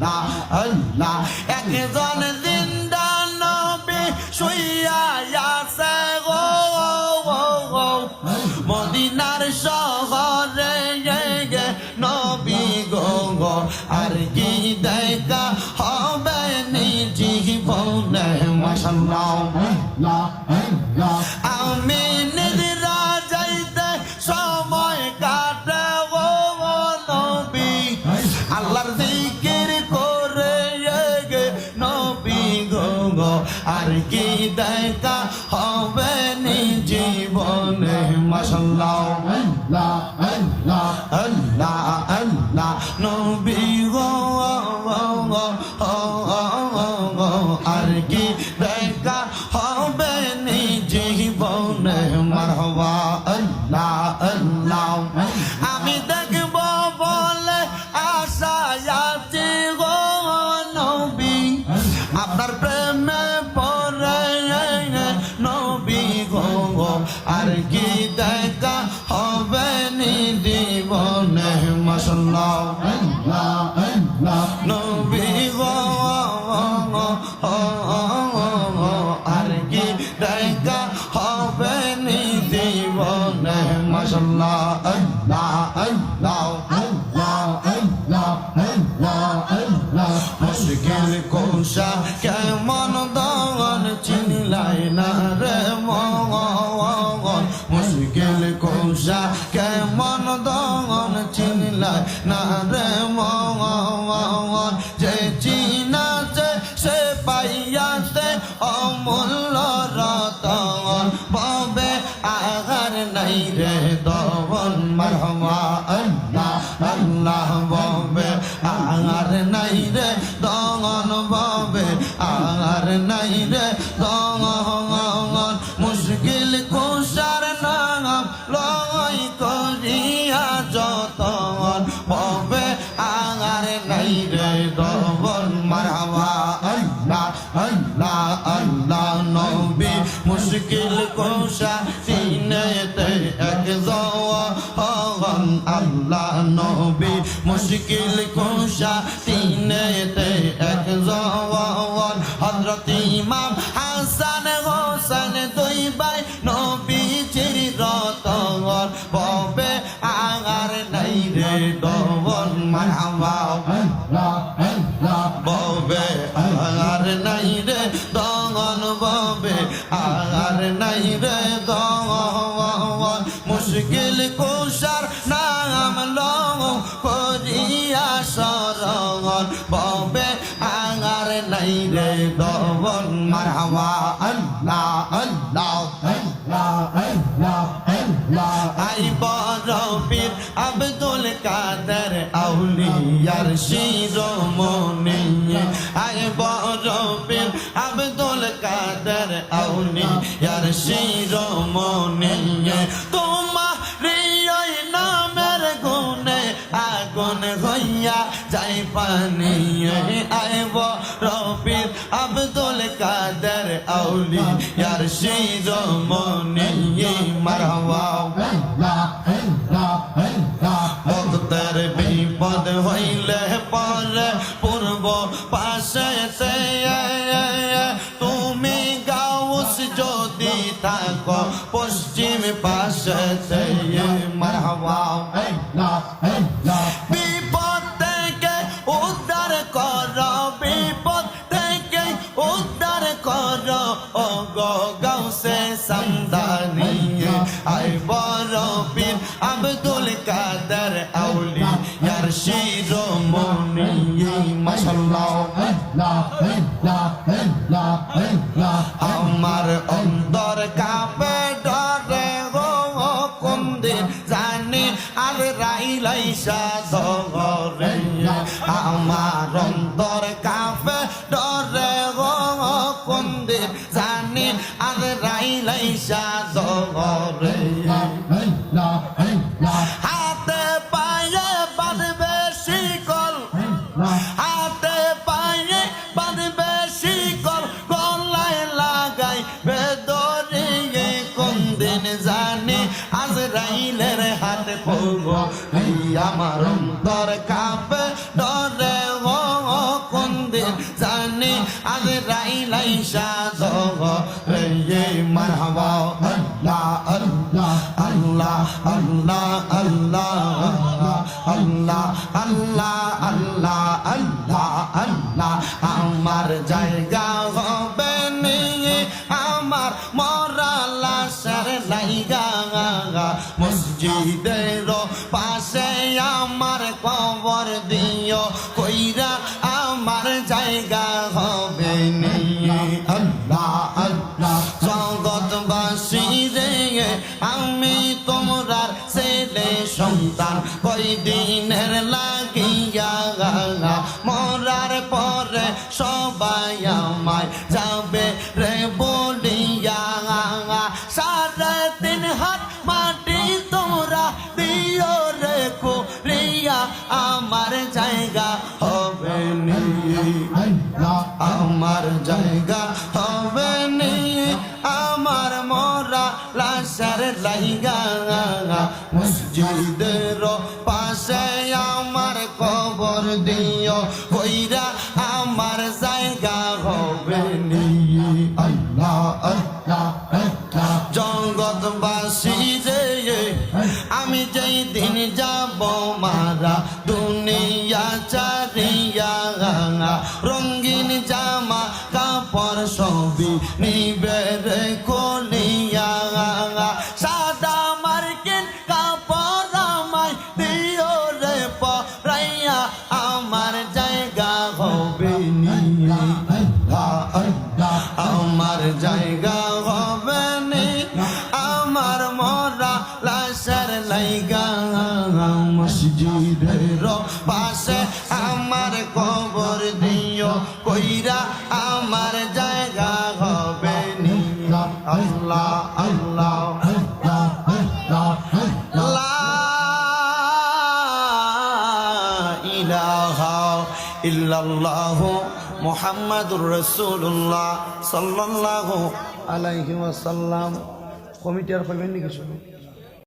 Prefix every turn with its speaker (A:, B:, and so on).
A: আল্লাহ আল্লাহ একজন জিন্দা নবী শুইয়া আছে গো। মদিনার শহরে নবী গো আর কি কি দেখা হবে নি জীবনে। মাসাল্লাহ আল্লাহ আল্লাহ আল্লাহ আল্লাহ গো, হবে নি জীবনে মাসাল্লাহ নবী আর কি দেখা হবে নি জীবনে মাসাল্লাহ আল্লাহ আল্লাহ। মুশকিল কৌশা, কেমন দন চিনলাই না রে মগন যে চিনাছে সে পাইয়াছে অমূল্য রতন। ববে আগার নাই রে দবন আল্লাহ নবী মুশকিল কোষা সিনেতে এক জওয়ান আল্লাহ নবী মুশকিল কোষা সিনেতে এক জওয়ান হযরত ইমাম হাসান হোসেন দুই ভাই নবী চিরতন ববে আগার নাই রে দবন মারহাবা ববে আগার নাই রে নাই রে দগন মুশকিল কুষার নাম লং করিয়া সরগন ববে আগার নাই রে দবন মারহাবা, আল্লাহ আল্লাহ আই বড় পীর আব্দুল কাদের আউলিয়ার শিরোমণি। হইয়া যাই পানি আই বড় পীর আব্দুল কাদের আউলিয়ার শিরোমণি মারহাবা ভক্তের বিপদ হইলে পরে পূর্ব পাশে তুমি গাউস যদি থাকো, পশ্চিম পাশে সে আব্দুল কাদের আউলি, ইয়ার শিরোমণি মাশাল্লাহ আমার অন্তর কাপে ডরে গো কোন দিন জানি আর রাইলাইসা ধরে। আমার অন্তর কাপে ডরে গো কোন দিন জানি আর রাইলাইসা ধরে। এই আমার অন্তর কাঁপে ডরে গো জানে আজ রাইলাই সাদ রে মারহাবা আল্লাহ আল্লাহ আল্লাহ আল্লাহ আল্লাহ আল্লাহ আল্লাহ আল্লাহ আল্লাহ আল্লাহ আমার জায়গা হবে আমার মরা লাশের লাইগা মসজিদের দিনের লাগিয়া মরার পরে সবাই আমায় যাবে রে বলিয়া সাড়ে তিন হাত মাটি তোমরা দিও রে কুলিয়া আমার জায়গা হবে নিয়ে আমার জায়গা হবে নি আমার মরা লাশের লাইগা মসজিদের পাশে আমার কবর দিও কইরা আমার জায়গা হবে নি। আল্লাহ আল্লাহ জগৎবাসী যে আমি যেই দিন যাব মারা দুনিয়া চারিয়া রঙিন জামা কাপড় সবই নিবের কলিয়া মসজিদের পাশে আমার কবর দিও, কইরা আমার জায়গা হবে আল্লাহ আল্লাহ ইল্লাল্লাহু মুহাম্মাদুর রাসূলুল্লাহ সাল্লাল্লাহু আলাইহি ওয়াসাল্লাম। কমিটি আর পাবেন নাকি শুনুন